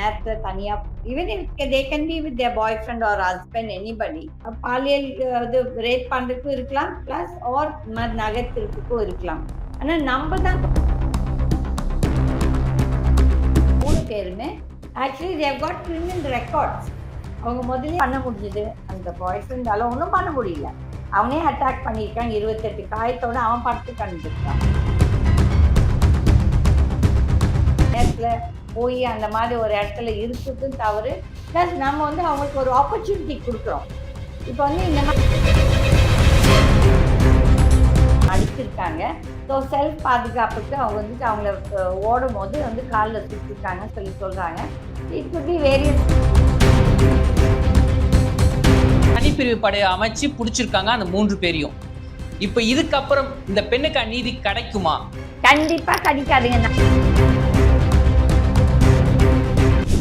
நேரத்துல தனியா even they can be with their boyfriend or husband anybody பாலியல் இது ரேப் பண்றதுக்கும் இருக்கலாம் பிளஸ் ஆர் நகைத்திருப்புக்கும் இருக்கலாம். ஆனா நம்ம தான் மூணு பேருமே actually they got criminal records அவங்க முதல்ல பண்ண முடிஞ்சது அந்த பாய் ஃப்ரெண்டால ஒன்றும் பண்ண முடியல. அவனே அட்டாக் பண்ணியிருக்கான் இருபத்தெட்டு காயத்தோட அவன் பார்த்து கண்டுருக்கான் நேரத்தில் போய் அந்த மாதிரி ஒரு இடத்துல இருக்கிறதும் தவறு. ப்ளஸ் நம்ம வந்து அவங்களுக்கு ஒரு ஆப்பர்ச்சுனிட்டி கொடுக்குறோம். இப்போ வந்து இந்த மாதிரி அடிச்சிருக்காங்க. ஸோ செல்ஃப் பாதுகாப்புக்கு அவங்க வந்துட்டு அவங்கள ஓடும் போது வந்து காலில் சுற்றிருக்காங்கன்னு சொல்லி சொல்கிறாங்க இட் be வேரியஸ் தனிப்பிரிவு படையை அமைச்சு பிடிச்சிருக்காங்க அந்த மூன்று பேரையும். இப்போ இதுக்கப்புறம் இந்த பெண்ணுக்கு அநீதி கிடைக்குமா? கண்டிப்பா கிடைக்காதுங்க.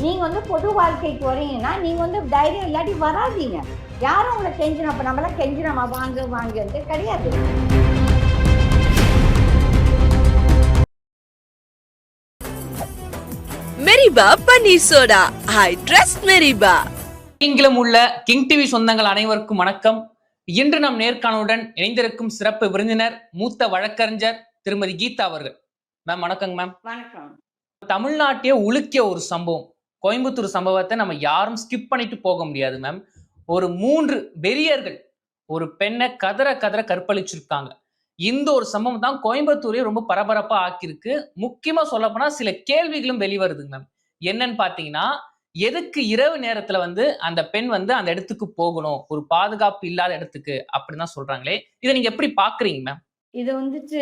நீங்க வந்து பொது வாழ்க்கைக்கு வரீங்கன்னா நீங்க வந்து தைரியம் இல்லாட்டி வராதீங்க. யாரும் உங்களை கெஞ்சினோம் அப்ப நம்மளாம் கெஞ்சினோமா வாங்க வாங்க கிடையாது. மெரிபா பன்னீர் சோடா. I trust மெரிபா. இங்கிலும் உள்ள கிங் டிவி சொந்தங்கள் அனைவருக்கும் வணக்கம். இன்று நம் நேர்காணலுடன் இணைந்திருக்கும் சிறப்பு விருந்தினர் மூத்த வழக்கறிஞர் திருமதி கீதா அவர்கள். மேம் வணக்கங்க மேம் வணக்கம். தமிழ்நாட்டையே உலுக்கிய ஒரு சம்பவம். கோயம்புத்தூர் சம்பவத்தை நம்ம யாரும் ஸ்கிப் பண்ணிட்டு போக முடியாது மேம் ஒரு மூன்று வெறியர்கள் ஒரு பெண்ணை கதற கதற கற்பழிச்சிருக்காங்க. இந்த ஒரு சம்பவம் தான் கோயம்புத்தூரையும் ரொம்ப பரபரப்பா ஆக்கியிருக்கு. முக்கியமா சொல்லப்போனா சில கேள்விகளும் வெளிவருதுங்க மேம் என்னன்னு பாத்தீங்கன்னா எதுக்கு இரவு நேரத்துல வந்து அந்த பெண் வந்து அந்த இடத்துக்கு போகணும்? ஒரு பாதுகாப்பு இல்லாத இடத்துக்கு அப்படின்னு தான் சொல்றாங்களே. இதை நீங்க எப்படி பாக்குறீங்க மேம் இது வந்துட்டு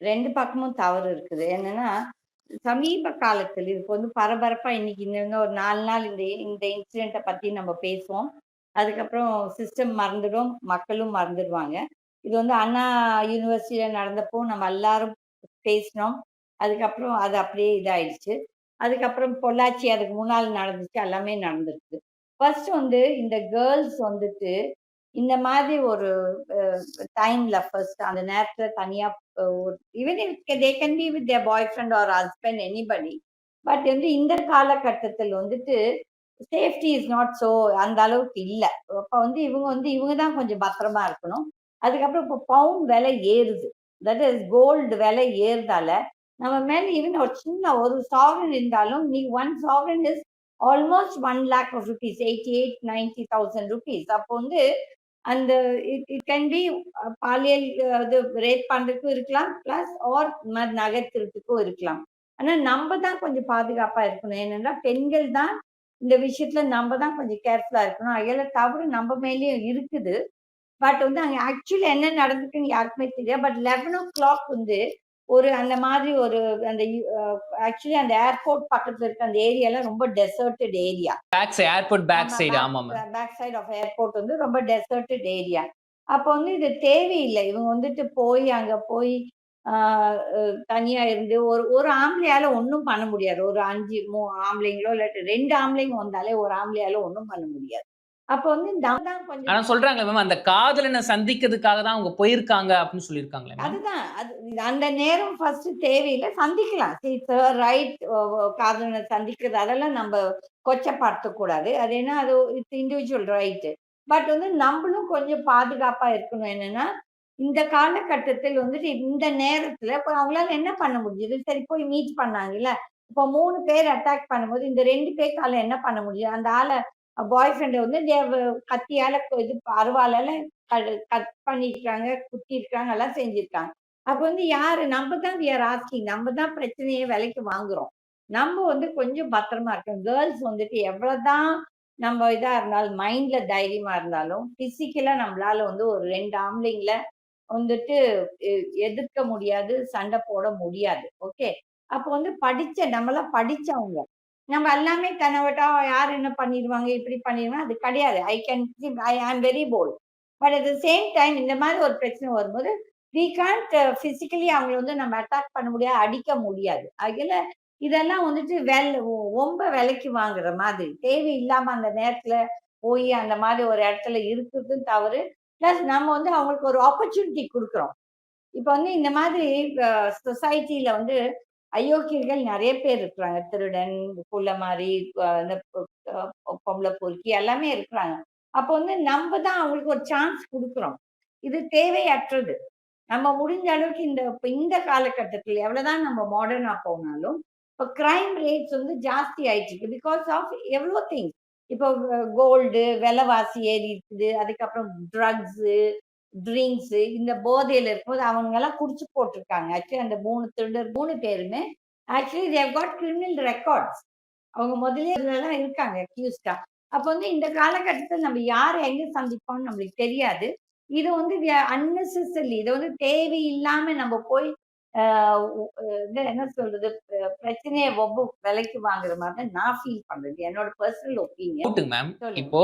ரெண்டு பக்கமும் தவறு இருக்குது. என்னன்னா சமீப காலத்தில் இதுக்கு வந்து பரபரப்பா இன்னைக்கு இன்னும் ஒரு நாலு நாள் இந்த இந்த இன்சிடென்ட்டை பத்தி நம்ம பேசுவோம். அதுக்கப்புறம் சிஸ்டம் மறந்துடும் மக்களும் மறந்துடுவாங்க. இது வந்து அண்ணா யூனிவர்சிட்டியில நடந்தப்போ நம்ம எல்லாரும் பேசினோம். அதுக்கப்புறம் அது அப்படியே இதாயிடுச்சு. அதுக்கப்புறம் பொள்ளாச்சி அதுக்கு முன்னால் நடந்துச்சு எல்லாமே நடந்துருக்கு ஃபர்ஸ்ட் வந்து இந்த கேர்ள்ஸ் வந்துட்டு இந்த மாதிரி ஒரு டைம்ல ஃபர்ஸ்ட் அந்த நேரத்துல தனியா even they can be with their boyfriend or husband anybody but வந்து இந்த காலகட்டத்தில் வந்துட்டு சேஃப்டி இஸ் நாட் ஸோ அந்த அளவுக்கு இல்லை. அப்போ வந்து இவங்க வந்து இவங்க தான் கொஞ்சம் பத்திரமா இருக்கணும். அதுக்கப்புறம் இப்போ பவுன் விலை ஏறுது. தட் இஸ் கோல்டு விலை ஏறுதால நம்ம மேல ஈவன் ஒரு சின்ன ஒரு சாவரன் இருந்தாலும் நீ one sovereign is almost one lakh of rupees eighty eight ninety thousand rupees அப்போ வந்து அந்த இட் இட் கேன் பி பாலியல் அது இது ரேப் பண்றதுக்கும் இருக்கலாம் பிளஸ் ஆர் நகை திருட்டுக்கும் இருக்கலாம். ஆனா நம்ம தான் கொஞ்சம் பாதுகாப்பா இருக்கணும். ஏனென்றால் பெண்கள் தான் இந்த விஷயத்துல நம்ம தான் கொஞ்சம் கேர்ஃபுல்லா இருக்கணும். அதில் தவறு நம்ம மேலேயும் இருக்குது. பட் வந்து அங்கே ஆக்சுவலி என்ன நடந்துக்குன்னு யாருக்குமே தெரியாது. பட் லெவன் ஓ கிளாக் வந்து ஒரு அந்த மாதிரி ஒரு அந்த ஆக்சுவலி அந்த ஏர்போர்ட் பக்கத்துல இருக்க அந்த ஏரியாலாம் ரொம்ப deserted area back side airport back side ஆமா பேக் சைடு ஆஃப் ஏர்போர்ட் வந்து ரொம்ப டெசர்டட் ஏரியா அப்போ வந்து இது தேவையில்லை. இவங்க வந்துட்டு போய் அங்க போய் தனியா இருந்து ஒரு ஒரு ஆம்பளையால ஒன்றும் பண்ண முடியாது. ஒரு அஞ்சு மூ ஆம்பளைங்களோ இல்லாட்டி ரெண்டு ஆம்பளைங்க வந்தாலே ஒரு ஆம்பளையால ஒன்றும் பண்ண முடியாது. அப்போ வந்து ஆனா சொல்றாங்க மேம் அந்த காதலனை சந்திக்கிறதுக்காக தான் அவங்க போயிருக்காங்க அப்படின்னு சொல்லியிருக்காங்களே அதுதான். அது அந்த நேரம் ஃபர்ஸ்ட் தேவையில்லை சந்திக்கலாம். ரைட் காதலனை சந்திக்கிறது அதெல்லாம் நம்ம கொச்சப்படுத்த கூடாது. அது என்ன அது இட்ஸ் இண்டிவிஜுவல் ரைட்டு பட் வந்து நம்மளும் கொஞ்சம் பாதுகாப்பா இருக்கணும். என்னன்னா இந்த காலகட்டத்தில் வந்துட்டு இந்த நேரத்துல இப்போ அவங்களால என்ன பண்ண முடியுது சரி போய் மீட் பண்ணாங்கல்ல. இப்போ மூணு பேர் அட்டாக் பண்ணும்போது இந்த ரெண்டு பேர்க்கால என்ன பண்ண முடியும்? அந்த ஆளை பாய் ஃப்ரெண்டை வந்து கத்தியால இது அருவாலால கட் பண்ணிருக்காங்க குத்திருக்காங்க எல்லாம் செஞ்சிருக்காங்க. அப்ப வந்து யாரு நம்ம தான் we are நம்ம தான் பிரச்சனையை விலைக்கு வாங்குறோம். நம்ம வந்து கொஞ்சம் பத்திரமா இருக்கோம் கேர்ள்ஸ் வந்துட்டு எவ்வளவுதான் நம்ம இதா இருந்தாலும் மைண்ட்ல தைரியமா இருந்தாலும் பிசிக்கலா நம்மளால வந்து ஒரு ரெண்டு ஆம்பளைங்கள வந்துட்டு எ- எதிர்க்க முடியாது சண்டை போட முடியாது. ஓகே அப்போ வந்து படிச்ச நம்மளாம் படிச்சவங்க. நம்ம எல்லாமே கனவட்டா யார் என்ன பண்ணிடுவாங்க இப்படி பண்ணிடுவாங்க அது கிடையாது. I can I am very bold but at the same time இந்த மாதிரி ஒரு பிரச்சனை வரும்போது வி கான்ட் ஃபிசிக்கலி அவங்கள வந்து நம்ம அட்டாக் பண்ண முடியாது அடிக்க முடியாது. அதில் இதெல்லாம் வந்துட்டு வெல் ரொம்ப விலைக்கு வாங்குற மாதிரி தேவையில்லாம அந்த நேரத்துல போய் அந்த மாதிரி ஒரு இடத்துல இருக்கிறதும் தவறு. ப்ளஸ் நம்ம வந்து அவங்களுக்கு ஒரு ஆப்பர்ச்சுனிட்டி கொடுக்குறோம். இப்போ வந்து இந்த மாதிரி uh, சொசைட்டியில வந்து அயோக்கியர்கள் நிறைய பேர் இருக்கிறாங்க. திருடன் குள்ள மாதிரி இந்த பொம்பளை பொறுக்கி எல்லாமே இருக்கிறாங்க. அப்போ வந்து நம்ம தான் அவங்களுக்கு ஒரு சான்ஸ் கொடுக்குறோம். இது தேவையற்றது. நம்ம முடிஞ்ச அளவுக்கு இந்த இப்போ இந்த காலகட்டத்தில் எவ்வளோதான் நம்ம மாடர்னாக போனாலும் இப்போ கிரைம் ரேட்ஸ் வந்து ஜாஸ்தி ஆயிட்டு பிகாஸ் ஆஃப் எவ்வளோ திங்ஸ் இப்போ கோல்டு விலைவாசி ஏறி இருக்குது அதுக்கப்புறம் ட்ரக்ஸு ட்ரிங்க்ஸு இந்த போதையில இருக்கும்போது அவங்க எல்லாம் குடிச்சு போட்டிருக்காங்க. ஆக்சுவலி அந்த மூணு திருடர் மூணு பேருமே actually they got criminal records அவங்க முதல்ல இதுலலாம் இருக்காங்க அக்யூஸ்டா அப்போ வந்து இந்த காலகட்டத்தில் நம்ம யாரை எங்க சந்திப்போம்னு நம்மளுக்கு தெரியாது. இது வந்து அன்னெசரி இதை வந்து தேவையில்லாம நம்ம போய் என்ன சொல்றது பிரச்சனையை ஒவ்வொரு விலைக்கு வாங்குற மாதிரி தான் நான் ஃபீல் பண்றது. என்னோட பர்சனல் ஒப்பீனியன் மேம் இப்போ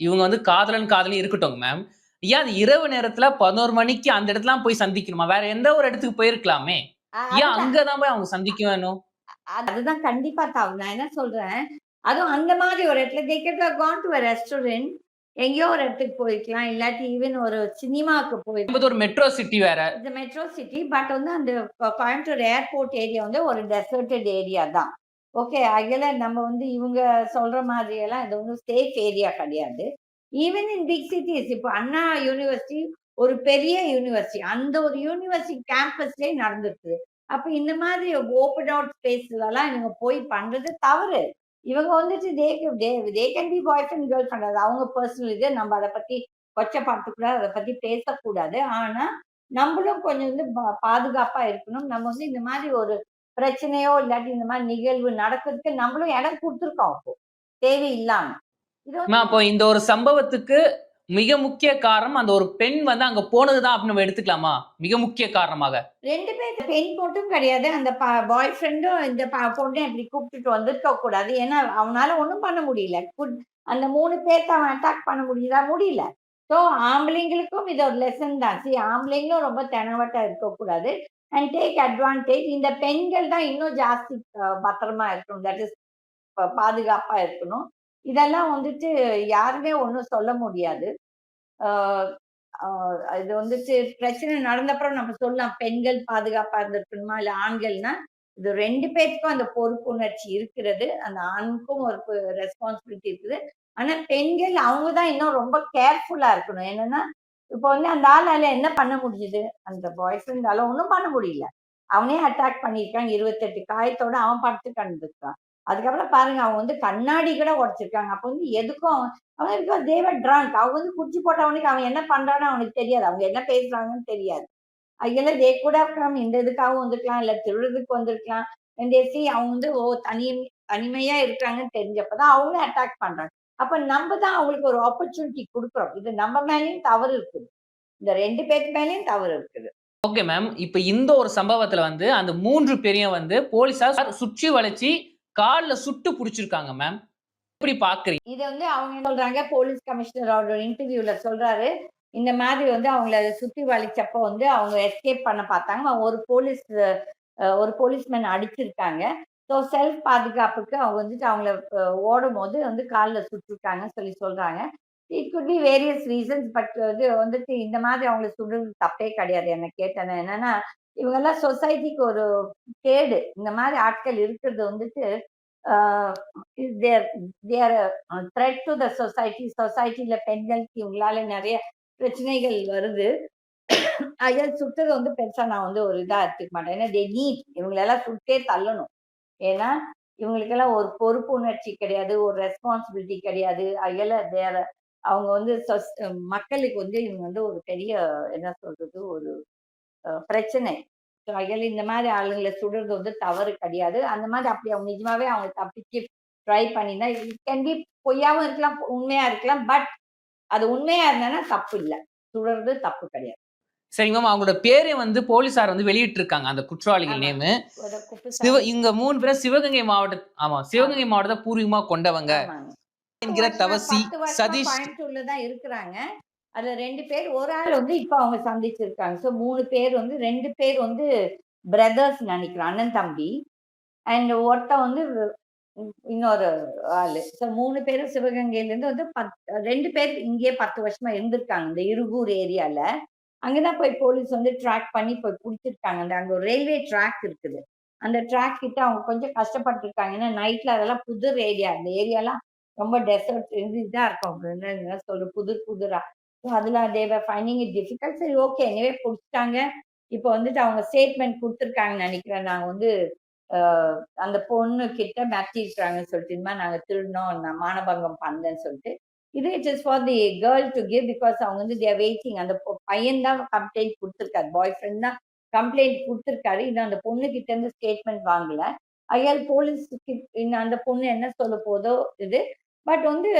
இவங்க வந்து காதலன் காதலி இருக்கட்டும் மேம் ஏன் அது இரவு நேரத்துல பதினோரு மணிக்கு அந்த இடத்துல போய் சந்திக்கணுமா? வேற எந்த ஒரு இடத்துக்கு போயிருக்கலாமே. ஏன் அங்கதான் போய் அவங்க சந்திக்க வேணும்? அது- அதுதான் கண்டிப்பா தவறு நான் என்ன சொல்றேன்? அதுவும் அந்த மாதிரி ஒரு இடத்துல have gone to a restaurant. எங்கேயோ ஒரு இடத்துக்கு போயிருக்கலாம் இல்லாட்டி ஈவன் ஒரு சினிமாவுக்கு போயிருக்கலாம் இது ஒரு மெட்ரோ சிட்டி வேற. இந்த மெட்ரோ சிட்டி பட் வந்து அந்த கோயம்புத்தூர் ஏர்போர்ட் ஏரியா வந்து ஒரு டெசர்டட் ஏரியா தான். ஓகே அதில் நம்ம வந்து இவங்க சொல்ற மாதிரி எல்லாம் இது வந்து சேஃப் ஏரியா கிடையாது. ஈவன் இன் பிக் சிட்டிஸ் இப்போ அண்ணா யூனிவர்சிட்டி ஒரு பெரிய யூனிவர்சிட்டி அந்த ஒரு யூனிவர்சிட்டி கேம்பஸ்லேயே நடந்துருக்குது. அப்போ இந்த மாதிரி ஓப்பன் அவுட் ஸ்பேஸ்லலாம் இவங்க போய் பண்றது தவறு. இவங்க வந்துட்டு they they they can be boyfriend girlfriend அது அவங்க பர்சனல் இது. நம்ம அதை பத்தி கொச்சப்படுத்தக்கூடாது அதை பத்தி பேசக்கூடாது. ஆனா நம்மளும் கொஞ்சம் வந்து பா- பாதுகாப்பா இருக்கணும். நம்ம வந்து இந்த மாதிரி ஒரு பிரச்சனையோ இல்லாட்டி இந்த மாதிரி நிகழ்வு நடக்கிறதுக்கு நம்மளும் இடம் கொடுத்துருக்கோம் அப்போ. தேவையில்லாம. அப்போ இந்த ஒரு சம்பவத்துக்கு மிக முக்கிய காரணம் அந்த ஒரு பெண் வந்து அங்க போனதுதான் அப்படின்னு நம்ம எடுத்துக்கலாமா? மிக முக்கிய காரணமாக. ரெண்டு பேர் பெண் மட்டும் கிடையாது. அந்த பாய் ஃப்ரெண்டும் இந்த பொண்ணை இப்படி கூப்பிட்டுட்டு வந்திருக்க கூடாது. ஏன்னா அவனால ஒன்றும் பண்ண முடியல. குட்- அந்த மூணு பேர்த்த அவன் அட்டாக் பண்ண முடியுதா? முடியல. ஸோ ஆம்பளைங்களுக்கும் இது ஒரு லெசன் தான். சி ஆம்பளைங்களும் ரொம்ப தெனவட்டா இருக்கக்கூடாது அண்ட் டேக் அட்வான்டேஜ் இந்த பெண்கள் தான் இன்னும் ஜாஸ்தி பத்திரமா இருக்கணும். தட் இஸ் பாதுகாப்பா இருக்கணும். இதெல்லாம் வந்துட்டு யாருமே ஒன்றும் சொல்ல முடியாது. ஆஹ் இது வந்துட்டு பிரச்சனை நடந்தப்புறம் நம்ம சொல்லலாம். பெண்கள் பாதுகாப்பா இருந்திருக்கணுமா? இல்ல ஆண்கள்னா இது ரெண்டு பேருக்கும் அந்த பொறுப்புணர்ச்சி இருக்கிறது. அந்த ஆணுக்கும் ஒரு ரெஸ்பான்சிபிலிட்டி இருக்குது. ஆனா பெண்கள் அவங்க தான் இன்னும் ரொம்ப கேர்ஃபுல்லா இருக்கணும். என்னன்னா இப்போ வந்து அந்த ஆளால என்ன பண்ண முடியுது அந்த பாய் ஃப்ரெண்டால ஒன்றும் பண்ண முடியல. அவனே அட்டாக் பண்ணியிருக்கான். இருபத்தெட்டு காயத்தோட அவன் படுத்து கண்டிருக்கான் அதுக்கப்புறம் பாருங்க அவங்க வந்து கண்ணாடி கூட உடைச்சிருக்காங்க. அப்போ வந்து எதுக்கும் அவன் அவன் இருக்கா தேவ ட்ராங்க் அவங்க வந்து குடிச்சு போட்டவனுக்கு அவன் என்ன பண்றான்னு அவனுக்கு தெரியாது. அவங்க என்ன பேசுறாங்கன்னு தெரியாது. அதெல்லாம் தே கூட ஃப்ரம் இந்த இதுக்காகவும் வந்திருக்கலாம். இல்லை திருடுறதுக்கு வந்திருக்கலாம். சி அவங்க வந்து ஓ தனி தனிமையா இருக்காங்கன்னு தெரிஞ்சப்பதான் அவங்களும் அட்டாக் பண்றாங்க. அப்ப நம்ம தான் அவங்களுக்கு ஒரு ஆப்பர்ச்சுனிட்டி கொடுக்குறோம். இது நம்ம மேலேயும் தவறு இருக்குது. இந்த ரெண்டு பேருக்கு மேலேயும் தவறு இருக்குது. ஓகே மேம் இப்ப இந்த ஒரு சம்பவத்துல வந்து அந்த மூன்று பேரையும் வந்து போலீஸார் சுற்றி வளைச்சு கால்ல சுட்டு புடிச்சிருக்காங்க மேம் எப்படி பாக்குறீங்க இதை வந்து அவங்க சொல்றாங்க போலீஸ் கமிஷனர் அவரோட இன்டர்வியூல சொல்றாரு. இந்த மாதிரி வந்து அவங்கள சுத்தி வலிச்சப்ப வந்து அவங்க எஸ்கேப் பண்ண பார்த்தாங்க. அவங்க ஒரு போலீஸ் ஒரு போலீஸ்மேன் அடிச்சிருக்காங்க. ஸோ செல்ஃப் பாதுகாப்புக்கு அவங்க வந்துட்டு அவங்கள ஓடும் போது வந்து காலில் சுட்டிருக்காங்கன்னு சொல்லி சொல்றாங்க. It could be various reasons but இது வந்துட்டு இந்த மாதிரி அவங்கள சுடுறது தப்பே கிடையாது. என்ன கேட்டேன் என்னன்னா இவங்கெல்லாம் சொசைட்டிக்கு ஒரு கேடு. இந்த மாதிரி ஆட்கள் இருக்கிறது வந்துட்டு there there threat to the society சொசைட்டில பெண்களுக்கு இவங்களால நிறைய பிரச்சனைகள் வருது. அதில் சுட்டது வந்து பெருசா நான் வந்து ஒரு இதா எடுத்துக்க மாட்டேன். ஏன்னா தே நீட் இவங்களெல்லாம் சுட்டே தள்ளணும். ஏன்னா இவங்களுக்கெல்லாம் ஒரு பொறுப்பு உணர்ச்சி கிடையாது ஒரு ரெஸ்பான்சிபிலிட்டி கிடையாது. அதில் தேர அவங்க வந்து சொஸ்- மக்களுக்கு வந்து இவங்க வந்து ஒரு பெரிய என்ன சொல்றது ஒரு பிரச்சனை. அதில் இந்த மாதிரி ஆளுங்களை சுடுறது வந்து தவறு கிடையாது. அந்த மாதிரி அப்படி அவங்க நிஜமாவே அவங்க தப்பிச்சு ட்ரை பண்ணினா இட் கேன் பி பொய்யாவும் இருக்கலாம் உண்மையா இருக்கலாம் பட் அது உண்மையா இருந்தானா தப்பு இல்லை. சுடுறது தப்பு கிடையாது. சரிங்க மேம் அவங்களோட பேரை வந்து போலீசார் வந்து வெளியிட்டு இருக்காங்க அந்த குற்றவாளிகள். நேமு. சிவ இங்க மூணு பேரும் சிவகங்கை மாவட்ட ஆமா சிவகங்கை மாவட்டத்தை பூர்வீகமா கொண்டவங்க. என்கிற தவசி சதீஷ். தான் இருக்கிறாங்க. அதுல ரெண்டு பேர் ஒரு ஆள் வந்து இப்போ அவங்க சந்திச்சிருக்காங்க. ஸோ மூணு பேர் வந்து ரெண்டு பேர் வந்து பிரதர்ஸ் நினைக்கிறேன் அண்ணன் தம்பி. அண்ட் ஒருத்தன் வந்து இன்னொரு ஆளு. ஸோ மூணு பேரும் சிவகங்கையிலேருந்து வந்து பத் ரெண்டு பேர் இங்கேயே பத்து வருஷமா இருந்திருக்காங்க இந்த இருகூர் ஏரியால. அங்கதான் போய் போலீஸ் வந்து ட்ராக் பண்ணி போய் பிடிச்சிருக்காங்க. அந்த அங்க ஒரு ரயில்வே ட்ராக் இருக்குது. அந்த ட்ராக் கிட்ட அவங்க கொஞ்சம் கஷ்டப்பட்டுருக்காங்க. ஏன்னா நைட்ல அதெல்லாம் புதிர் ஏரியா. அந்த ஏரியாலாம் ரொம்ப டெசர்ட் இதா இருக்கும். என்ன என்ன சொல்ற புதிர் புதிரா. ஸோ அதுல தேவர் ஃபைண்டிங் இட் டிஃபிகல்ட் சரி ஓகே எனிவே பிடிச்சிட்டாங்க. இப்போ வந்துட்டு அவங்க ஸ்டேட்மெண்ட் கொடுத்துருக்காங்கன்னு நினைக்கிறேன். நாங்கள் வந்து அந்த பொண்ணு கிட்ட மிரட்டிருக்காங்கன்னு சொல்லிட்டு இந்த மாதிரி நாங்க திருடினோம் நான் மானபங்கம் பண்ணேன்னு சொல்லிட்டு. இது it is for the girl to give because அவங்க வந்து தேர் வெயிட்டிங் அந்த பையன் தான் கம்ப்ளைண்ட் கொடுத்துருக்காரு. பாய் ஃப்ரெண்ட் தான் கம்ப்ளைண்ட் கொடுத்துருக்காரு. இன்னும் அந்த பொண்ணு கிட்ட இருந்து ஸ்டேட்மெண்ட் வாங்கல. ஐயால் போலீஸ் அந்த பொண்ணு என்ன சொல்ல போதோ இது. பட் வந்து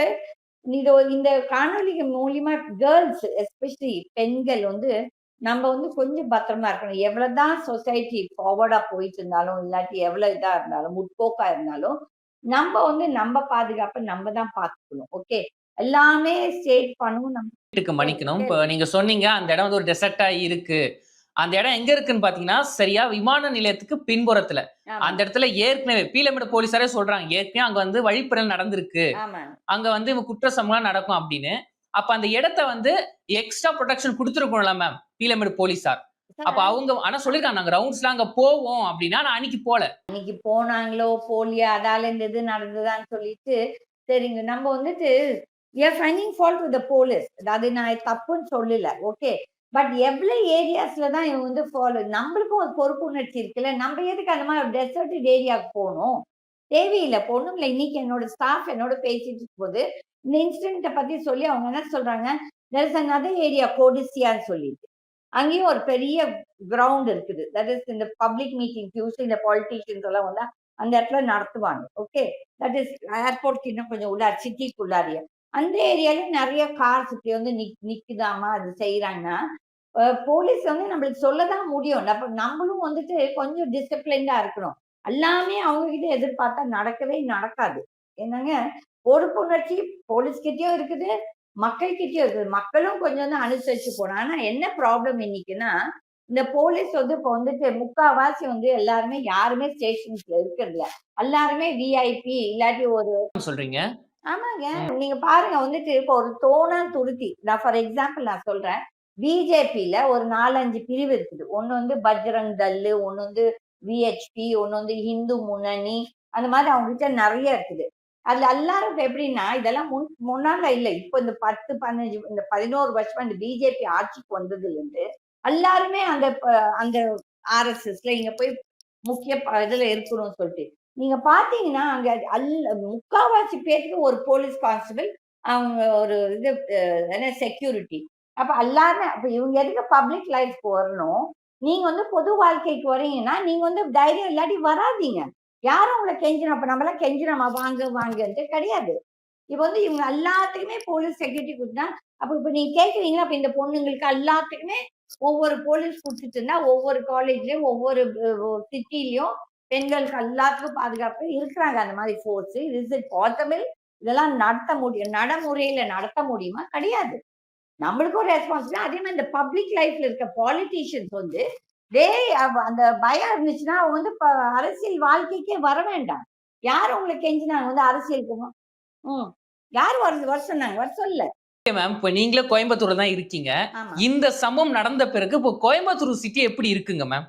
இது இந்த காணொலி மூலியமா கேர்ள்ஸ் எஸ்பெஷலி பெண்கள் வந்து நம்ம வந்து கொஞ்சம் பத்திரமா இருக்கணும். எவ்வளவுதான் சொசைட்டி ஃபார்வர்டா போயிட்டு இருந்தாலும் இல்லாட்டி எவ்வளவு இதா இருந்தாலும் முற்போக்கா இருந்தாலும் நம்ம வந்து நம்ம பாதுகாப்பை நம்ம தான் பார்த்துக்கணும். ஓகே எல்லாமே ஸ்டேட் பண்ணவும் நம்ம மன்னிக்கணும் இப்போ நீங்க சொன்னீங்க அந்த இடம் வந்து ஒரு டெசர்ட்டா இருக்கு. அந்த இடம் எங்க இருக்குன்னு பாத்தீங்கன்னா சரியா விமான நிலையத்துக்கு பின்புறத்துல. அந்த இடத்துல ஏற்கனவே பீலமிட போலீசாரே சொல்றாங்க ஏற்கனவே அங்க வந்து வழிப்பறல் நடந்திருக்கு. அங்க வந்து இவங்க குற்ற சம்பவம் நடக்கும் அப்படின்னு. அப்ப அந்த இடத்த வந்து எக்ஸ்ட்ரா ப்ரொடெக்ஷன் கொடுத்துருக்கோம்ல மேம் பீலமிடு போலீசார் அப்ப அவங்க ஆனா சொல்லிருக்காங்க நாங்க ரவுண்ட்ஸ்லாம் அங்க போவோம் அப்படின்னா நான் அன்னைக்கு போல. அன்னைக்கு போனாங்களோ போலியா அதால இந்த இது நடந்ததான்னு சொல்லிட்டு சரிங்க நம்ம வந்துட்டு are finding fault with police அதாவது நான் தப்புன்னு சொல்லல ஓகே பட் எவ்வளோ ஏரியாஸ்ல தான் இவங்க வந்து ஃபாலோ நம்மளுக்கும் ஒரு பொறுப்புணர்ச்சி இருக்குல்ல? நம்ம எதுக்கு அந்த மாதிரி டெசர்ட் ஏரியாவுக்கு போகணும்? தேவையில்லை பொண்ணும் இல்லை. இன்னைக்கு என்னோட ஸ்டாஃப் என்னோட பேசிட்டு இருக்கும்போது இந்த இன்சிடென்ட்டை பற்றி சொல்லி அவங்க என்ன சொல்றாங்க? தெர் இஸ் another ஏரியா கோடிசியான்னு சொல்லிட்டு. அங்கேயும் ஒரு பெரிய கிரவுண்ட் இருக்குது. தட் இஸ் இந்த பப்ளிக் மீட்டிங் யூஸ் இந்த பாலிட்டிஷியன்ஸ் எல்லாம் வந்து அந்த இடத்துல நடத்துவாங்க. ஓகே தட் இஸ் ஏர்போர்ட் இன்னும் கொஞ்சம் உள்ளார் சிட்டிக்குள்ளாரியா அந்த ஏரியால நிறைய கார்ஸ் இப்படி வந்து நிக் நிற்குதாமா அது செய்யறாங்கன்னா போலீஸ் வந்து நம்மளுக்கு சொல்லதான் முடியும். அப்ப நம்மளும் வந்துட்டு கொஞ்சம் டிசிப்ளின்டா இருக்கணும். எல்லாமே அவங்க கிட்ட எதிர்பார்த்தா நடக்கவே நடக்காது. என்னங்க? பொறுப்புணர்ச்சி போலீஸ் கிட்டயும் இருக்குது மக்கள் கிட்டயும் இருக்குது. மக்களும் கொஞ்சம் வந்து அனுசரிச்சு போனோம் ஆனா என்ன ப்ராப்ளம் இன்னைக்குன்னா இந்த போலீஸ் வந்து இப்போ வந்துட்டு முக்காவாசி வந்து எல்லாருமே யாருமே ஸ்டேஷன்ஸ்ல இருக்கிறது இல்ல. எல்லாருமே விஐபி இல்லாட்டி ஒரு சொல்றீங்க? ஆமாங்க. நீங்க பாருங்க வந்துட்டு இப்போ ஒரு தோணா துருத்தி. நான் ஃபார் எக்ஸாம்பிள் நான் சொல்றேன். பிஜேபியில ஒரு நாலஞ்சு பிரிவு இருக்குது. ஒன்னு வந்து பஜ்ரங் தல்லு ஒன்னு வந்து விஹெச்பி ஒன்னு வந்து ஹிந்து முன்னணி அந்த மாதிரி அவங்க கிட்ட நிறைய இருக்குது. அதுல எல்லாரும் இப்ப எப்படின்னா இதெல்லாம் முன் முன்னால இல்ல. இப்போ இந்த பத்து பதினஞ்சு இந்த பதினோரு வருஷமா இந்த பிஜேபி ஆட்சிக்கு வந்ததுல இருந்து எல்லாருமே அந்த ப- அந்த ஆர்எஸ்எஸ்ல இங்க போய் முக்கிய ப- இதுல இருக்கணும்னு சொல்லிட்டு. நீங்க பாத்தீங்கன்னா அங்க அல்ல முக்காவாசி பேருக்கு ஒரு போலீஸ் கான்ஸ்டபிள் அவங்க ஒரு இது என்ன செக்யூரிட்டி. அப்ப எல்லாருமே அப்ப இவங்க எதுக்கு பப்ளிக் லைஃப்க்கு வரணும்? நீங்க வந்து பொது வாழ்க்கைக்கு வரீங்கன்னா நீங்க வந்து தைரியம் இல்லாட்டி வராதீங்க. யாரும் உங்களை கெஞ்சிடணும் அப்ப நம்மளாம் கெஞ்சினோமா வாங்க வாங்கன்ட்டு கிடையாது. இப்போ வந்து இவங்க எல்லாத்துக்குமே போலீஸ் செக்யூரிட்டி கொடுத்தா அப்ப இப்ப நீங்க கேக்குறீங்களா? அப்ப இந்த பொண்ணுங்களுக்கு எல்லாத்துக்குமே ஒவ்வொரு போலீஸ் கொடுத்துட்டு இருந்தா ஒவ்வொரு காலேஜ்லயும் ஒவ்வொரு சிட்டிலையும் பெண்களுக்கு எல்லாத்துக்கும் பாதுகாப்பு இருக்கிறாங்க. அந்த மாதிரி ஃபோர்ஸ் இஸ் இட் பாசிபிள் இதெல்லாம் நடத்த முடியும். நடைமுறையில நடத்த முடியுமா? கிடையாது. நம்மளுக்கும் ஒரு ரெஸ்பான்சிபிலிட்டி அதே மாதிரி இந்த பப்ளிக் லைஃப்ல இருக்க பாலிட்டிஷியன்ஸ் வந்து டே அந்த பயம் இருந்துச்சுன்னா அவங்க வந்து அரசியல் வாழ்க்கைக்கே வர வேண்டாம். யார் உங்களை கெஞ்சினாங்க வந்து அரசியலுக்கு வா- ம். யார் வர வர சொன்னாங்க? வர சொல்ல. மேம் இப்போ நீங்களே கோயம்புத்தூர்ல தான் இருக்கீங்க. இந்த சம்பவம் நடந்த பிறகு இப்போ கோயம்புத்தூர் சிட்டி எப்படி இருக்குங்க மேம்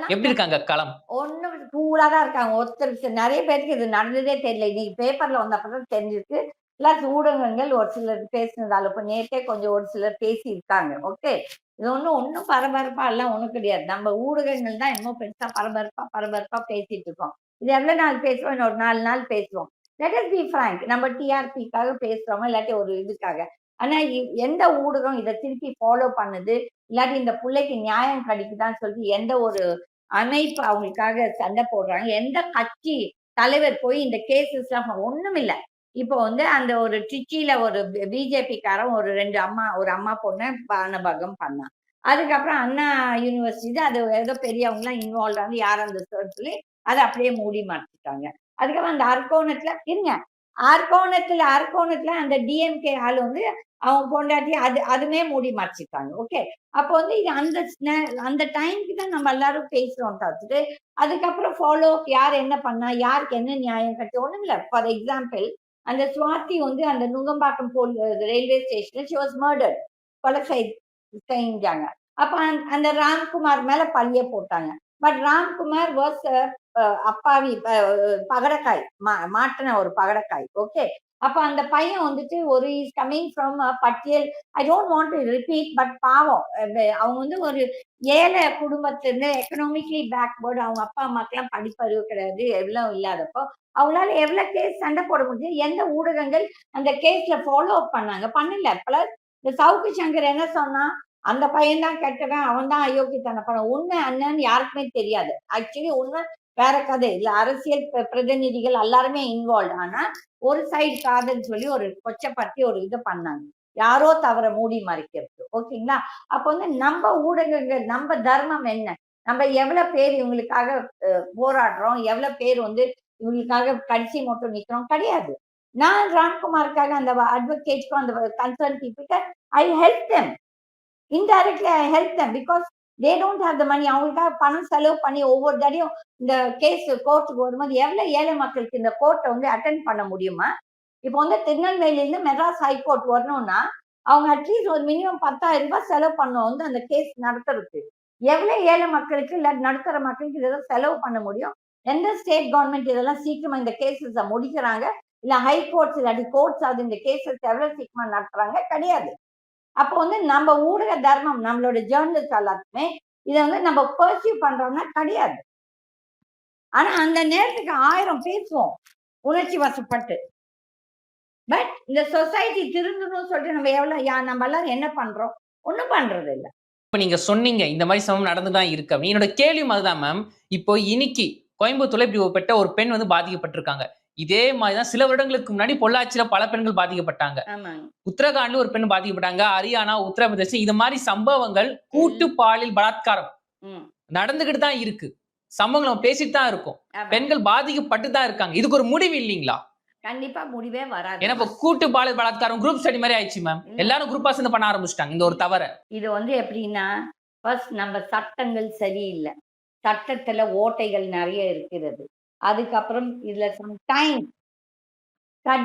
எப்படி இருக்காங்க களம்? ஒண்ணும் கூலா தான் இருக்காங்க. ஒருத்தருக்கு நிறைய பேருக்கு இது நடந்ததே தெரியல. இன்னைக்கு பேப்பர்ல வந்தப்பதான் தெரிஞ்சிருக்கு. பிளஸ் ஊடகங்கள் ஒரு சிலர் பேசினதால இப்போ நேற்றே கொஞ்சம் ஒரு சிலர் பேசியிருக்காங்க. ஓகே இது ஒன்றும் ஒன்றும் பரபரப்பாக எல்லாம் ஒன்றும் கிடையாது. நம்ம ஊடகங்கள் தான் இன்னும் பெருசாக பரபரப்பாக பரபரப்பாக பேசிட்டு இருக்கோம். இது எவ்வளோ நாள் பேசுவோம் இன்னும் ஒரு நாலு நாள் பேசுவோம். லெட் அஸ் பி ஃப்ராங்க் நம்ம டிஆர்பிக்காக பேசுறோமோ? இல்லாட்டி ஒரு இதுக்காக. ஆனால் எந்த ஊடகம் இதை திருப்பி ஃபாலோ பண்ணுது? இல்லாட்டி இந்த பிள்ளைக்கு நியாயம் கிடைக்குதான்னு சொல்லிட்டு எந்த ஒரு அமைப்பு அவங்களுக்காக சண்டை போடுறாங்க? எந்த கட்சி தலைவர் போய் இந்த கேசஸ்லாம் ஒன்றும் இல்லை இப்போ வந்து அந்த ஒரு ட்ரிச்சியில ஒரு பிஜேபிக்காரன் ஒரு ரெண்டு அம்மா ஒரு அம்மா பொண்ணு பானபாகம் பண்ணான். அதுக்கப்புறம் அண்ணா யூனிவர்சிட்டி அது ஏதோ பெரியவங்களாம் இன்வால்வ் ஆகுது யார் அந்த சொல்லி அதை அப்படியே மூடி மாட்டிட்டாங்க அதுக்கப்புறம் அந்த அர்கோணத்துல இருங்க. அர்கோணத்துல அர்கோணத்துல அந்த டிஎம்கே ஆள் வந்து அவங்க பொண்டாட்டி அது அதுமே மூடி மறைச்சிட்டாங்க. ஓகே அப்போ வந்து இது அந்த அந்த டைம்க்கு தான் நம்ம எல்லாரும் பேசுறோம் தவிர்த்துட்டு அதுக்கப்புறம் ஃபாலோ யார் என்ன பண்ணா யாருக்கு என்ன நியாயம் கட்டி ஒண்ணும் இல்லை. ஃபார் எக்ஸாம்பிள் அந்த சுவாதி வந்து அந்த நுங்கம்பாக்கம் போல் ரயில்வே ஸ்டேஷன்ல ஷி வாஸ் மர்டர் கொலை செய்- செஞ்சாங்க. அப்ப அந்த- அந்த ராம்குமார் மேல பழிய போட்டாங்க. பட் ராம்குமார் வாஸ் அப்பாவி பகடக்காய் மா- மாட்டின ஒரு பகடக்காய் ஓகே அப்ப அந்த பையன் வந்துட்டு ஒரு இஸ் கம்மிங் ஃப்ரம் பட்டியல் I don't want to repeat but பாவம். அவங்க வந்து ஒரு ஏழை குடும்பத்துல இருந்து பேக்வேர்டு அவங்க அப்பா அம்மாக்கெல்லாம் படிப்பறிவு கிடையாது எவ்வளோ இல்லாதப்போ அவங்களால எவ்வளவு கேஸ் சண்டை போட முடியும் எந்த ஊடகங்கள் அந்த கேஸ்ல ஃபாலோ அப் பண்ணாங்க? பண்ணல. பிளஸ் இந்த சவுக்கு சங்கர் என்ன சொன்னா அந்த பையன் தான் கெட்டவன் அவன் தான் அயோக்கியத்தனை பண்ண உண்மை அண்ணன் யாருக்குமே தெரியாது. ஆக்சுவலி உண்மை வேற கதை இல்ல அரசியல் பிரதிநிதிகள் எல்லாருமே இன்வால்வ் ஆனா ஒரு சைடு காதல் சொல்லி ஒரு கொச்சப்படுத்தி ஒரு இது பண்ணாங்க. யாரோ தவற மூடி மறைக்கிறது. ஓகேங்களா? அப்ப வந்து நம்ம ஊடகங்கள் நம்ம தர்மம் என்ன? நம்ம எவ்வளவு பேர் இவங்களுக்காக போராடுறோம்? எவ்வளவு பேர் வந்து இவங்களுக்காக கடைசி மட்டும் நிக்கிறோம்? கிடையாது. நான் ராம்குமாருக்காக அந்த அட்வொகேட்க்கும் அந்த concern பீப்புள்கிட்ட I help them indirectly I help them because they don't have the money அவங்களுக்காக பணம் செலவு பண்ணி ஒவ்வொரு தடையும் இந்த கேஸ் கோர்ட்டுக்கு வரும்போது எவ்வளோ ஏழை மக்களுக்கு இந்த கோர்ட்டை வந்து அட்டன் பண்ண முடியுமா? இப்போ வந்து திருநெல்வேலியிலேருந்து மெட்ராஸ் ஹைகோர்ட் வரணும்னா அவங்க அட்லீஸ்ட் ஒரு மினிமம் பத்தாயிரம் ரூபாய் செலவு பண்ணணும் வந்து அந்த கேஸ் நடத்துறதுக்கு. எவ்வளோ ஏழை மக்களுக்கு இல்லை நடுத்தர மக்களுக்கு இதெல்லாம் செலவு பண்ண முடியும்? எந்த ஸ்டேட் கவர்மெண்ட் இதெல்லாம் சீக்கிரமா இந்த கேசஸை முடிக்கிறாங்க? இல்லை ஹை கோர்ட்ஸ் இல்லாட்டி கோர்ட்ஸ் அது இந்த கேசஸ் எவ்வளோ சீக்கிரமா நடத்துறாங்க? கிடையாது. அப்போ வந்து நம்ம ஊடக தர்மம் நம்மளோட ஜேர்னலிஸ்ட் எல்லாத்துக்குமே இதை வந்து நம்ம பர்சியூ பண்றோம்னா கிடையாது. ஆனா அந்த நேரத்துக்கு ஆயிரம் பேசுவோம் உணர்ச்சி வசப்பட்டு. பட் இந்த சொசைட்டி திருந்தணும்னு சொல்லிட்டு நம்ம எவ்வளவு யா நம்ம எல்லாரும் என்ன பண்றோம்? ஒண்ணும் பண்றது இல்ல. இப்ப நீங்க சொன்னீங்க இந்த மாதிரி சமம் நடந்து தான் இருக்கு அப்படின்னு. என்னோட கேள்வியும் அதுதான் மேம் இப்போ இன்னைக்கு கோயம்புத்தூர்ல இப்படி பெற்ற ஒரு பெண் வந்து பாதிக்கப்பட்டிருக்காங்க. இதே மாதிரிதான் சில வருடங்களுக்கு முன்னாடி பொள்ளாச்சியில பல பெண்கள் பாதிக்கப்பட்டாங்க. உத்தரகாண்ட்ல ஒரு பெண் பாதிக்கப்பட்டாங்க. ஹரியானா உத்தரப்பிரதேசம் இது மாதிரி சம்பவங்கள் கூட்டு பாலியல் பலாத்காரம் ம். நடந்துகிட்டு தான் இருக்கு. சம்பவங்கள் நம்ம பேசிட்டு தான் இருக்கோம். பெண்கள் பாதிக்கப்பட்டு தான் இருக்காங்க. இதுக்கு ஒரு முடிவு இல்லைங்களா? கண்டிப்பா முடிவே வராது. ஏன்னா இப்ப கூட்டு பாலியல் பலாத்காரம் குரூப் ஸ்டடி மாதிரி ஆயிடுச்சு மேம். எல்லாரும் குரூப்பா சேர்ந்து பண்ண ஆரம்பிச்சிட்டாங்க. இந்த ஒரு தவற. இது வந்து எப்படின்னா ஃபர்ஸ்ட் நம்ம சட்டங்கள் சரியில்லை. சட்டத்துல ஓட்டைகள் நிறைய இருக்கிறது. அதுக்கப்புறம் இதுல சம்டைம்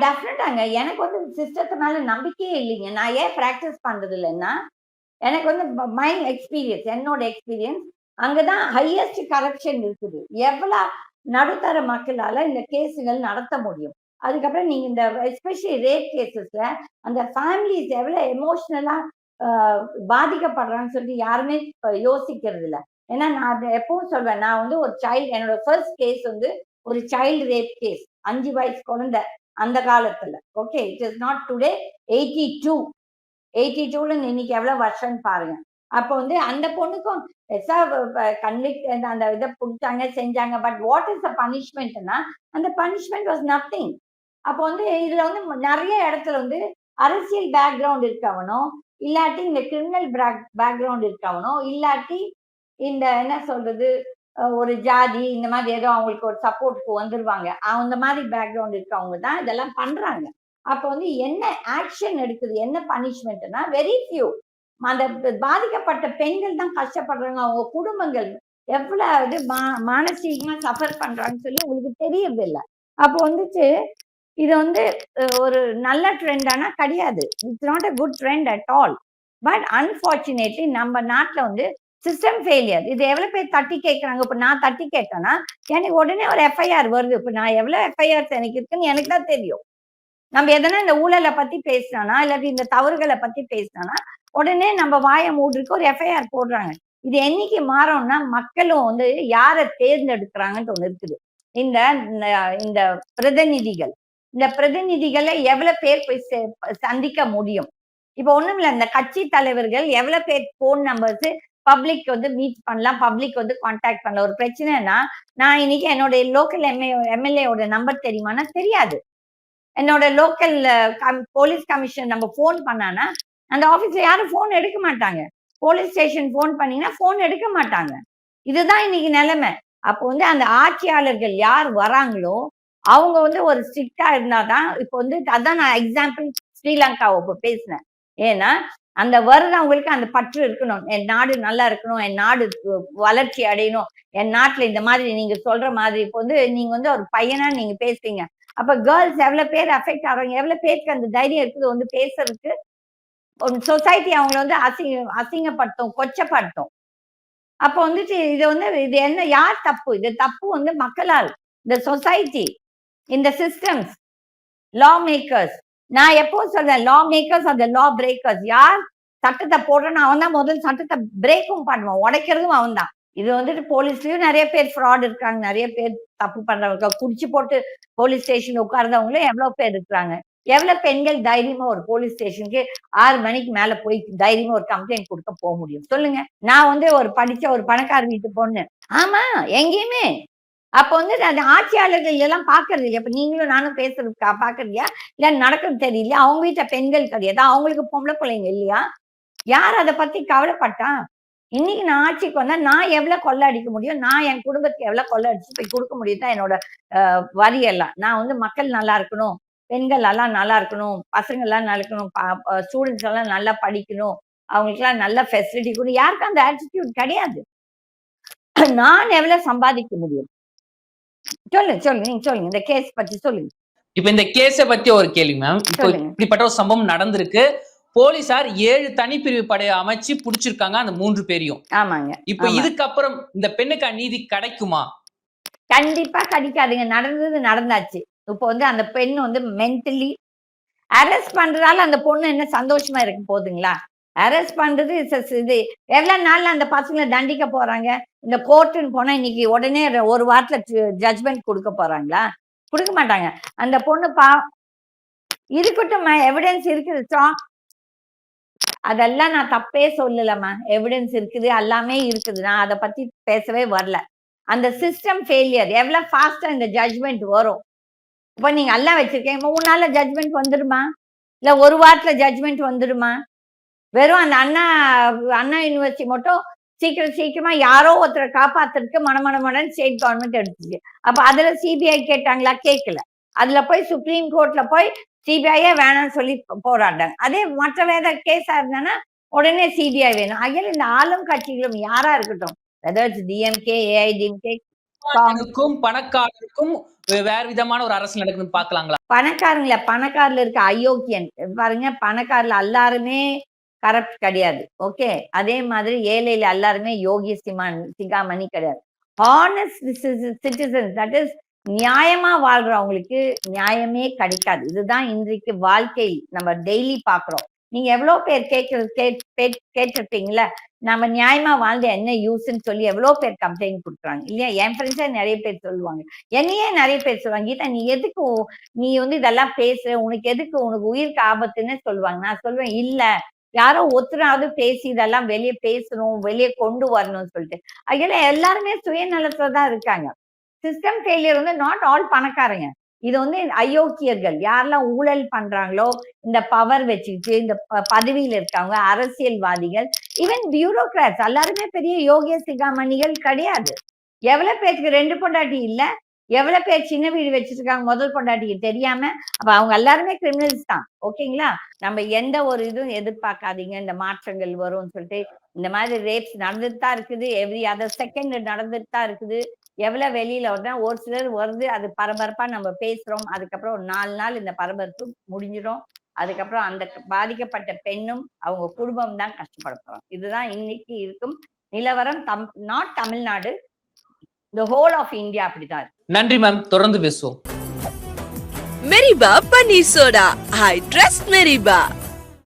டெஃபினட்டாங்க எனக்கு வந்து சிஸ்டத்து நம்பிக்கையே இல்லைங்க. நான் ஏன் ப்ராக்டிஸ் பண்றது இல்லைன்னா எனக்கு வந்து மை எக்ஸ்பீரியன்ஸ் என்னோட எக்ஸ்பீரியன்ஸ் அங்கதான் ஹையஸ்ட் கரப்ஷன் இருக்குது. எவ்வளோ நடுத்தர மக்களால இந்த கேஸுகள் நடத்த முடியும்? அதுக்கப்புறம் நீங்க இந்த எஸ்பெஷலி ரேப் கேசஸ்ல அந்த ஃபேமிலிஸ் எவ்வளோ எமோஷ்னலா பாதிக்கப்படுறான்னு சொல்லிட்டு யாருமே யோசிக்கிறது இல்லை ஏன்னா நான் அதை எப்பவும் சொல்வேன் நான் வந்து ஒரு சைல்டு என்னோட ஃபர்ஸ்ட் கேஸ் வந்து ஒரு சைல்டு ரேப் கேஸ் அஞ்சு வயசு குழந்தை அந்த காலத்துல. Okay it is not today eighty two eighty டூல இன்னைக்கு எவ்வளவு வருஷம்னு பாருங்க. அப்போ வந்து அந்த பொண்ணுக்கும் கன்விக்ட் அந்த இதை பிடிச்சாங்க செஞ்சாங்க. பட் வாட் இஸ் த பனிஷ்மெண்ட்னா அந்த பனிஷ்மெண்ட் வாஸ் நத்திங் அப்போ வந்து இதுல வந்து நிறைய இடத்துல வந்து அரசியல் பேக்ரவுண்ட் இருக்கவனோ இல்லாட்டி இந்த கிரிமினல் பேக் பேக்ரவுண்ட் இருக்கவனோ இல்லாட்டி இந்த என்ன சொல்றது ஒரு ஜாதி இந்த மாதிரி ஏதோ அவங்களுக்கு ஒரு சப்போர்ட்டுக்கு வந்துருவாங்க. அந்த மாதிரி பேக்ரவுண்ட் இருக்கவங்க தான் இதெல்லாம் பண்றாங்க. அப்போ வந்து என்ன ஆக்ஷன் எடுக்குது என்ன பனிஷ்மெண்ட்னா வெரி ஃபியூ அந்த பாதிக்கப்பட்ட பெண்கள் தான் கஷ்டப்படுறாங்க. அவங்க குடும்பங்கள் எவ்வளவு இது மா மானசீகமா சஃபர் பண்றாங்கன்னு சொல்லி உங்களுக்கு தெரியவில்லை அப்போ வந்துட்டு இது வந்து ஒரு நல்ல ட்ரெண்டானா கிடையாது. It's not a good trend at all but unfortunately நம்ம நாட்டில் வந்து சிஸ்டம் ஃபெயிலியர் இது எவ்வளவு பேர் தட்டி கேட்குறாங்க இப்போ நான் தட்டி கேட்டேன்னா எனக்கு உடனே ஒரு எஃப்ஐஆர் வருது. இப்போ நான் எவ்வளவு எஃப்ஐஆர்ஸ் எனக்கு இருக்குன்னு எனக்கு தான் தெரியும். நம்ம எதனா இந்த ஊழலை பத்தி பேசினோம்னா இல்லாட்டி இந்த தவறுகளை பத்தி பேசினோம்னா உடனே நம்ம வாயை மூடிருக்கு ஒரு எஃப்ஐஆர் போடுறாங்க. இது என்னைக்கு மாறோம்னா மக்களும் வந்து யாரை தேர்ந்தெடுக்கிறாங்கன்னு ஒன்று இருக்குது. இந்த இந்த- இந்த பிரதிநிதிகள். இந்த பிரதிநிதிகளை எவ்வளவு பேர் போய் சே- சந்திக்க முடியும்? இப்போ ஒண்ணும் இல்ல இந்த கட்சி தலைவர்கள் எவ்வளவு பேர் போன் நம்பர்ஸ் பப்ளிக் வந்து மீட் பண்ணலாம் பப்ளிக் வந்து காண்டாக்ட் பண்ணலாம். ஒரு பிரச்சனைனா நான் இன்னைக்கு என்னோட லோக்கல் எம்ஏ எம்எல்ஏவோட நம்பர் தெரியுமானா தெரியாது. என்னோட லோக்கல் போலீஸ் கமிஷன் நம்ம ஃபோன் பண்ணானா அந்த ஆபீஸ்ல யாரும் ஃபோன் எடுக்க மாட்டாங்க. போலீஸ் ஸ்டேஷன் ஃபோன் பண்ணீங்கன்னா ஃபோன் எடுக்க மாட்டாங்க. இதுதான் இன்னைக்கு நிலைமை. அப்போ வந்து அந்த ஆட்சியாளர்கள் யார் வராங்களோ அவங்க வந்து ஒரு ஸ்ட்ரிக்டா இருந்தாதான் இப்போ வந்து அதான் நான் எக்ஸாம்பிள் ஸ்ரீலங்காவை இப்போ பேசினேன். ஏன்னா அந்த வருடவங்களுக்கு அந்த பற்று இருக்கணும். என் நாடு நல்லா இருக்கணும். என் நாடு வளர்ச்சி அடையணும். என் நாட்டுல இந்த மாதிரி நீங்க சொல்ற மாதிரி இப்போ வந்து நீங்க வந்து ஒரு பையனா நீங்க பேசுறீங்க. அப்ப கேர்ள்ஸ் எவ்வளவு பேர் அஃபெக்ட் ஆகுறாங்க? எவ்வளவு பேருக்கு அந்த தைரியம் இருக்குது? வந்து பேசுறதுக்கு சொசைட்டி அவங்கள வந்து அசிங்க அசிங்கப்படுத்தும் கொச்சப்படுத்தும். அப்போ வந்துட்டு இது வந்து இது என்ன யார் தப்பு? இது தப்பு வந்து மக்களால். இந்த சொசைட்டி இந்த சிஸ்டம்ஸ் லா மேக்கர்ஸ் நான் எப்போ சொல்றேன் லா மேக்கர்ஸ் அந்த லா பிரேக்கர்ஸ் யார் சட்டத்தை போடுறேன்னு அவன் தான் முதல் சட்டத்தை பிரேக்கும் பண்ணுவான். உடைக்கிறதும் அவன் தான் இது வந்துட்டு போலீஸ்லயும் நிறைய பேர் ஃப்ராட் இருக்காங்க. நிறைய பேர் தப்பு பண்றவங்க. குடிச்சு போட்டு போலீஸ் ஸ்டேஷன் உட்கார்ந்தவங்களும் எவ்வளவு பேர் இருக்கிறாங்க எவ்வளவு பெண்கள் தைரியமா ஒரு போலீஸ் ஸ்டேஷனுக்கு ஆறு மணிக்கு மேல போய் தைரியமா ஒரு கம்ப்ளைண்ட் கொடுக்க போக முடியும். சொல்லுங்க. நான் வந்து ஒரு படிச்ச ஒரு பணக்கார வீட்டு பொண்ணு. ஆமா எங்கேயுமே அப்போ வந்து அந்த ஆட்சியாளர்கள் எல்லாம் பார்க்கறது இல்லையா? இப்போ நீங்களும் நானும் பேசுறது கா- இல்லை நடக்கிறது தெரியலையா? அவங்க வீட்டில் பெண்கள் கிடையாது. அவங்களுக்கு பொம்பளை பிள்ளைங்க இல்லையா? யார் அதை பத்தி கவலைப்பட்டா? இன்னைக்கு நான் ஆட்சிக்கு வந்தா நான் எவ்வளவு கொள்ள அடிக்க முடியும்? நான் என் குடும்பத்துக்கு எவ்வளவு கொள்ளை அடிச்சு போய் கொடுக்க முடியும் தான் என்னோட வரி எல்லாம் நான் வந்து மக்கள் நல்லா இருக்கணும். பெண்கள் எல்லாம் நல்லா இருக்கணும். பசங்க எல்லாம் நல்லா இருக்கணும். ஸ்டூடெண்ட்ஸ் எல்லாம் நல்லா படிக்கணும். அவங்களுக்கெல்லாம் நல்ல ஃபெசிலிட்டி கொடுக்கணும் யாருக்கும் அந்த ஆட்டிடியூட் கிடையாது. நான் எவ்வளவு சம்பாதிக்க முடியும்? சொல்லுங்க சொல்லுங்க நீங்க சொல்லுங்க இந்த கேஸ் பத்தி சொல்லுங்க இப்ப இந்த கேஸ பத்தி ஒரு கேள்வி மேம் இப்போ. இப்படிப்பட்ட ஒரு சம்பவம் நடந்திருக்கு. போலீசார் ஏழு தனிப்பிரிவு படையை அமைச்சு புடிச்சிருக்காங்க அந்த மூன்று பேரையும். ஆமாங்க. இப்போ. இதுக்கப்புறம் இந்த பெண்ணுக்கு நீதி கிடைக்குமா? கண்டிப்பா கிடைக்காதுங்க. நடந்தது நடந்தாச்சு. இப்போ வந்து அந்த பெண் வந்து மென்டலி அரெஸ்ட் பண்றதால அந்த பொண்ணு என்ன சந்தோஷமா இருக்க போகுதுங்களா அரெஸ்ட் பண்றது இட்ஸ் இது எவ்வளோ நாளில் அந்த பசங்களை தண்டிக்க போறாங்க. இந்த கோர்ட்டுன்னு போனால் இன்னைக்கு உடனே ஒரு வாரத்துல ஜட்ஜ்மெண்ட் கொடுக்க போறாங்களா? கொடுக்க மாட்டாங்க. அந்த பொண்ணு பா இருக்கட்டும் எவிடன்ஸ் இருக்குது strong. அதெல்லாம் நான் தப்பே சொல்லலம்மா. எவிடன்ஸ் இருக்குது எல்லாமே இருக்குது. நான் அதை பத்தி பேசவே வரல. அந்த சிஸ்டம் ஃபெயிலியர் எவ்வளோ ஃபாஸ்ட்டாக இந்த ஜட்ஜ்மெண்ட் வரும். இப்போ நீங்க எல்லாம் வச்சிருக்கீங்க மூணு நாளில் ஜட்ஜ்மெண்ட் வந்துடுமா இல்லை ஒரு வாரத்தில் ஜட்ஜ்மெண்ட் வந்துடுமா வெறும் அந்த அண்ணா அண்ணா யூனிவர்சிட்டி மட்டும் சீக்கிரம் சீக்கிரமா யாரோ ஒருத்தரை காப்பாத்துறதுக்கு மனமனமனன் ஸ்டேட் கவர்மெண்ட் எடுத்துச்சு. அப்ப அதுல சிபிஐ கேட்டாங்களா? கேட்கல அதுல போய் சுப்ரீம் கோர்ட்ல போய் சிபிஐயே வேணாம்னு சொல்லி போராடினாங்க. அதே மற்ற வேற கேஸா இருந்தானா உடனே சிபிஐ வேணும். அகையில் இந்த ஆளும் கட்சிகளும் யாரா இருக்கட்டும்? வெதர் இட்ஸ் டிஎம்கே ஏஐடிஎம்கே பணக்காரருக்கும் வேற விதமான ஒரு அரசு நடக்குதுன்னு பாக்கலாங்களா பணக்காரங்கள பணக்காரல இருக்க அயோக்கியன் பாருங்க பணக்காரல எல்லாருமே கரப்ட் கிடையாது. ஓகே? அதே மாதிரி ஏழையில எல்லாருமே யோகி சிமான் சிகாமணி கிடையாது. ஹானஸ்ட் சிட்டிசன் தட் இஸ் நியாயமா வாழ்றவங்களுக்கு நியாயமே கிடைக்காது. இதுதான் இன்றைக்கு வாழ்க்கை நம்ம டெய்லி பாக்குறோம் நீங்க எவ்வளவு பேர் கேட்கறது கேட்- நம்ம நியாயமா வாழ்ந்த என்ன யூஸ்ன்னு சொல்லி எவ்வளவு பேர் கம்ப்ளைண்ட் கொடுக்குறாங்க இல்லையா? என் ஃப்ரெண்ட்ஸே நிறைய பேர் சொல்லுவாங்க. என்னையே நிறைய பேர் சொல்லுவாங்க கீதா நீ எதுக்கு நீ வந்து இதெல்லாம் பேசுற உனக்கு எதுக்கு உனக்கு உயிருக்கு ஆபத்துன்னு சொல்லுவாங்க. நான் சொல்லுவேன் இல்ல யாரோ ஒத்துனாவது பேசி இதெல்லாம் வெளியே பேசணும் வெளியே கொண்டு வரணும்னு சொல்லிட்டு. அதுல எல்லாருமே சுயநலத்துல தான் இருக்காங்க. சிஸ்டம் ஃபெயிலியர் வந்து நாட் ஆல் பணக்காரங்க. இது வந்து அயோக்கியர்கள். யாரெல்லாம் ஊழல் பண்றாங்களோ இந்த பவர் வச்சுக்கிட்டு இந்த ப- பதவியில இருக்காங்க அரசியல்வாதிகள் ஈவன் பியூரோக்ராட்ஸ் எல்லாருமே பெரிய யோகிய சிகாமணிகள் கிடையாது. எவ்வளவு பேருக்கு ரெண்டு பொண்டாட்டி இல்ல எவ்வளோ பேர் சின்ன வீடு வச்சிருக்காங்க முதல் பொண்டாட்டிக்கு தெரியாம அப்ப அவங்க எல்லாருமே கிரிமினல்ஸ் தான். ஓகேங்களா நம்ம எந்த ஒரு இதுவும் எதிர்பார்க்காதீங்க. இந்த மாற்றங்கள் வரும்னு சொல்லிட்டு இந்த மாதிரி ரேப்ஸ் நடந்துட்டு தான் இருக்குது. எவ்ரி அதர் செகண்ட் நடந்துட்டு தான் இருக்குது. எவ்வளோ வெளியில வருதா ஒரு சிலர் வருது அது பரபரப்பா நம்ம பேசுறோம். அதுக்கப்புறம் ஒரு நாலு நாள் இந்த பரபரப்பு முடிஞ்சிடும். அதுக்கப்புறம் அந்த பாதிக்கப்பட்ட பெண்ணும் அவங்க குடும்பம் தான் கஷ்டப்படுத்துறோம். இதுதான் இன்னைக்கு இருக்கும் நிலவரம் தம் not Tamil Nadu. The whole of India அப்படிதான் இருக்கு. நன்றி மேம் தொடர்ந்து பேசுவோம் மெரிபா பன்னீர் சோடா ஐ ட்ரஸ்ட் மெரிபா